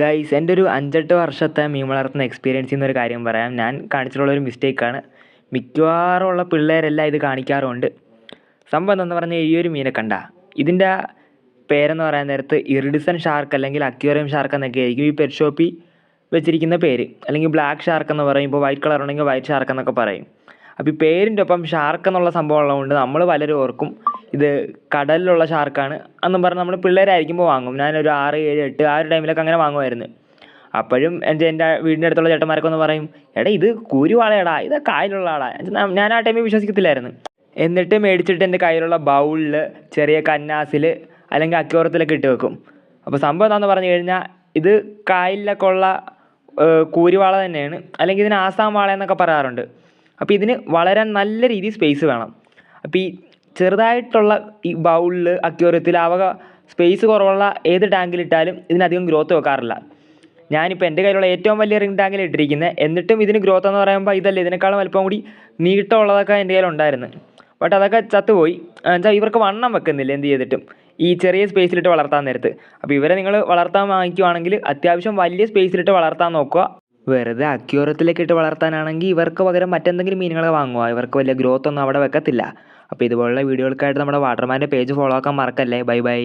Guys എന്റെ ഒരു അഞ്ചെട്ട് വർഷത്തെ മീൻ വളർത്തുന്ന എക്സ്പീരിയൻസിൽ നിന്നൊരു കാര്യം പറയാം. ഞാൻ കാണിച്ചിട്ടുള്ളൊരു മിസ്റ്റേക്കാണ് മിക്കവാറും ഉള്ള പിള്ളേരെല്ലാം ഇത് കാണിക്കാറുമുണ്ട്. സംഭവം എന്താണെന്ന് പറഞ്ഞാൽ ഈ ഒരു മീനെ കണ്ട. ഇതിന്റെ പേരെന്ന് പറയാൻ നേരത്ത് ഇറിഡിസൺ ഷാർക്ക് അല്ലെങ്കിൽ അക്യൂറിയം ഷാർക്ക് എന്നൊക്കെ ആയിരിക്കും ഈ പെറ്റ് ഷോപ്പിൽ വെച്ചിരിക്കുന്ന പേര്. അല്ലെങ്കിൽ ബ്ലാക്ക് ഷാർക്ക് എന്ന് പറയും ഇപ്പോൾ വൈറ്റ് കളർ ഉണ്ടെങ്കിൽ വൈറ്റ് ഷാർക്ക് എന്നൊക്കെ പറയും. അപ്പോൾ ഈ പേരിന്റെ ഒപ്പം ഷാർക്ക് എന്നുള്ള സംഭവം ഉള്ളതുകൊണ്ട് നമ്മൾ പലരും ഓർക്കും ഇത് കടലിലുള്ള ഷാർക്കാണ് എന്നും പറഞ്ഞ് നമ്മൾ പിള്ളേരായിരിക്കുമ്പോൾ വാങ്ങും. ഞാനൊരു ആറ് ഏഴ് എട്ട് ആ ഒരു ടൈമിലൊക്കെ അങ്ങനെ വാങ്ങുമായിരുന്നു. അപ്പോഴും എന്റെ എന്റെ വീടിന്റെ അടുത്തുള്ള ചേട്ടന്മാരൊക്കെ ഒന്ന് പറയും എടാ ഇത് കുരുവാളയടാ ഇത് കായലുള്ള ആടാ ഞാൻ ആ ടൈമിൽ വിശ്വസിക്കത്തില്ലായിരുന്നു. എന്നിട്ട് മേടിച്ചിട്ട് എന്റെ കയ്യിലുള്ള ബൗളിൽ ചെറിയ കന്നാസിൽ അല്ലെങ്കിൽ അക്യോറത്തിലൊക്കെ ഇട്ട് വെക്കും. അപ്പോൾ സംഭവം എന്താണെന്ന് പറഞ്ഞു കഴിഞ്ഞാൽ ഇത് കായലിലൊക്കെ ഉള്ള കൂരുവാള തന്നെയാണ്. അല്ലെങ്കിൽ ഇതിന് ആസാം വാള എന്നൊക്കെ പറയാറുണ്ട്. അപ്പോൾ ഇതിന് വളരാൻ നല്ല രീതിയിൽ സ്പേസ് വേണം. അപ്പോൾ ഈ ചെറുതായിട്ടുള്ള ഈ ബൗളിൽ അക്വേറിയത്തിൽ അവ സ്പേസ് കുറവുള്ള ഏത് ടാങ്കിലിട്ടാലും ഇതിനധികം ഗ്രോത്ത് വെക്കാറില്ല. ഞാനിപ്പോൾ എന്റെ കയ്യിലുള്ള ഏറ്റവും വലിയ റിംഗ് ടാങ്കിൽ ഇട്ടിരിക്കുന്നത് എന്നിട്ടും ഇതിന് ഗ്രോത്ത് എന്ന് പറയുമ്പോൾ ഇതല്ല ഇതിനേക്കാളും അല്പം കൂടി നീട്ടമുള്ളതൊക്കെ എന്റെ കയ്യിലുണ്ടായിരുന്നു ബട്ട് അതൊക്കെ ചത്തുപോയി. എന്നുവെച്ചാൽ ഇവർക്ക് വണ്ണം വെക്കുന്നില്ല എന്ത് ചെയ്തിട്ടും. ഈ ചെറിയ സ്പേസിലിട്ട് വളർത്താൻ നേരത്ത്. അപ്പോൾ ഇവരെ നിങ്ങൾ വളർത്താൻ വാങ്ങിക്കുവാണെങ്കിൽ അത്യാവശ്യം വലിയ സ്പേസിലിട്ട് വളർത്താൻ നോക്കുക. വെറുതെ അക്യൂറത്തിലേക്ക് ഇട്ട് വളർത്താനാണെങ്കിൽ ഇവർക്ക് പകരം മറ്റെന്തെങ്കിലും മീനുകൾ വാങ്ങുക ഇവർക്ക് വലിയ ഗ്രോത്ത് ഒന്നും അവിടെ വെക്കത്തില്ല. അപ്പോൾ ഇതുപോലുള്ള വീഡിയോകൾക്കായിട്ട് നമ്മുടെ വാട്ടർമാന്റെ പേജ് ഫോളോ ആക്കാൻ മറക്കല്ലേ? Bye bye